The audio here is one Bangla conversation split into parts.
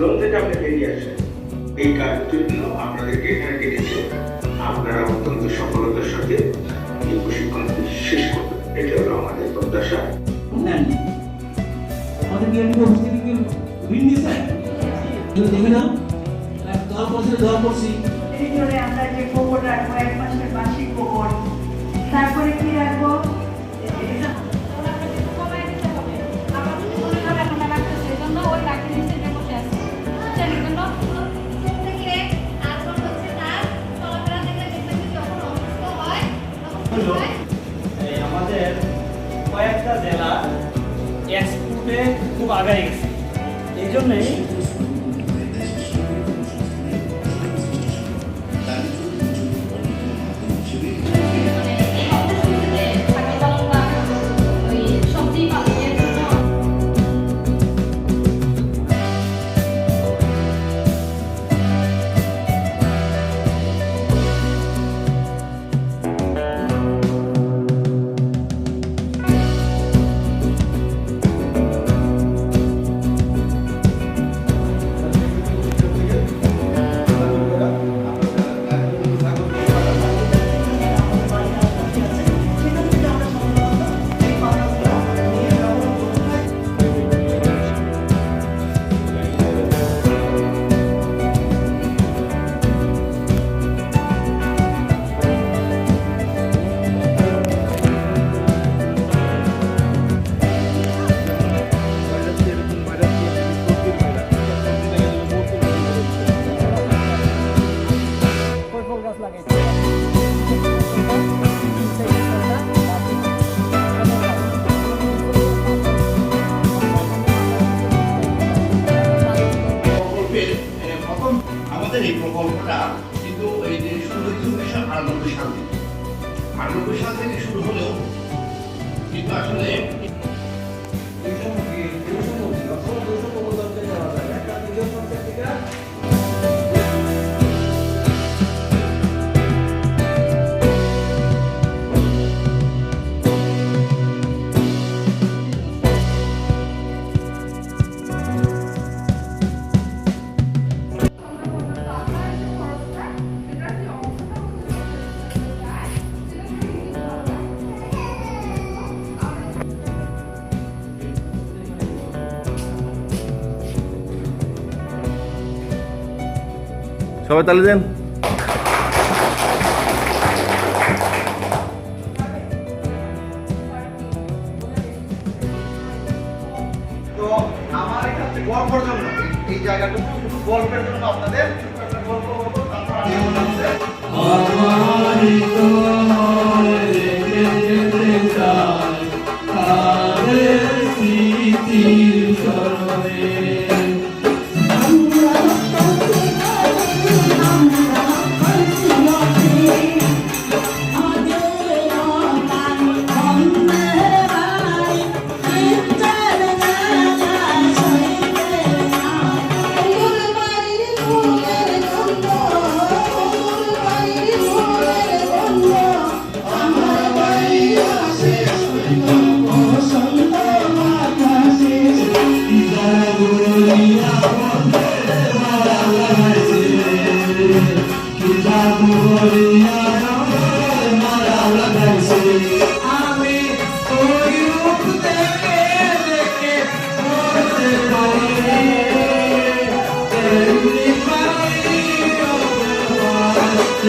লোন থেকে আপনি বেরিয়ে আসেন এই কাজের জন্য আপনাদেরকে এখানে ডেকেছে আপনারা অত্যন্ত সফলতার সাথে এই প্রশিক্ষণটি শেষ করবেন। এটা হলো আমাদের প্রত্যাশা। আমাদের বিএনপি অফিস কি ঋণ দিয়েছে তুমি দেখে নাও। দল করছে দল করছি। ভিতরে আমরা যে গোবর রাখব এক মাসের মাসিক গোবর তারপরে কি রাখব? হলো এই আমাদের কয়েকটা জেলা এক্সপোর্টে খুব আগায় গেছে। এই জন্যেই এই কিন্তু এই শুরু হয়েছে উনিশশো আটানব্বই সাল থেকে আটানব্বই শুরু হলেও কিন্তু আসলে সবাই তালে দেন। এই জায়গাটুকু গল্পের জন্য আপনাদের গল্প বলব তারপর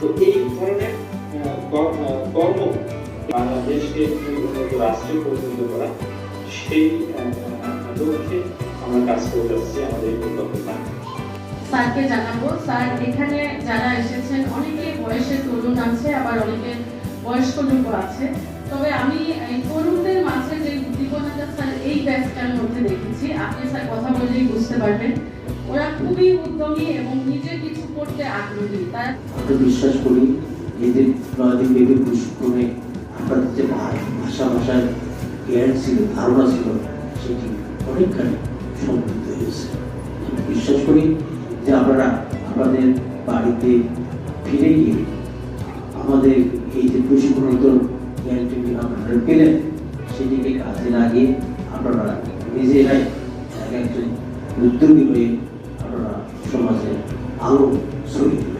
তো এই ধরনের কর্ম বাংলাদেশকে উন্নত রাষ্ট্রে পরিণত করা, সেই লক্ষ্যে আমরা কাজ করে যাচ্ছি আমাদের পরিকল্পনা স্যারকে জানাব। স্যার, এখানে যারা এসেছেন, অনেকে বয়সে তরুণ আছে, আবার অনেকে বয়স্ক লোক আছে। তবে আমি তরুণদের মাঝে যে উদ্দীপনাটা স্যার, এই ব্যাচটার মধ্যে দেখেছি। আপনি স্যার কথা বললেই বুঝতে পারবেন। ওরা খুবই উদ্যমী এবং বিশ্বাস করি যে নয়দিন প্রশিক্ষণে আপনাদের যে ভাষা ভাষার জ্ঞান ছিল, ধারণা ছিল, সেটি অনেকখানি সমৃদ্ধ হয়েছে। বিশ্বাস করি যে আপনারা আপনাদের বাড়িতে ফিরে গিয়ে আমাদের এই যে প্রশিক্ষণত জ্ঞানটি আপনারা পেলেন, সেটিকে কাজে লাগিয়ে আপনারা নিজেরাই এক একজন উদ্যোগী হয়ে আপনারা সমাজে আলো soon.